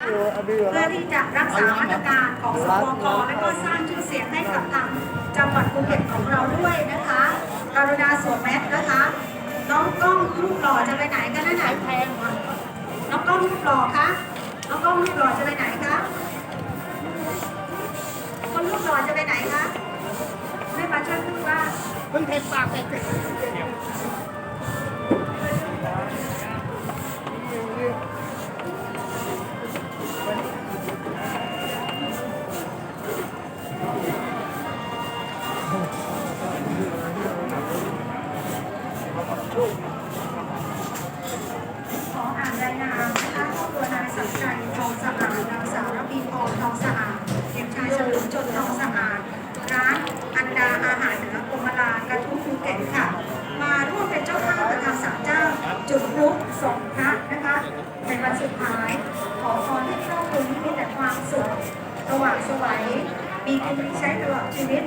เพื่อที่จะรักษามาตรการของสปกและก็สร้างชื่อเสียงให้กับทางจังหวัดภูเก็ตของเราด้วยนะคะกรุณาสวมแมสนะคะ น้องกล้องรูปหล่อจะไปไหนกันนะไหนแพงวะน้องกล้องรูปหล่อคะน้องกล้องรูปหล่อจะไปไหนคะคนรูปหล่อจะไปไหนคะไม่มาช่วยพูดว่าเพิ่งเทปากเด็กขออ่าน มีกินมีใช้ตลอดชีวิต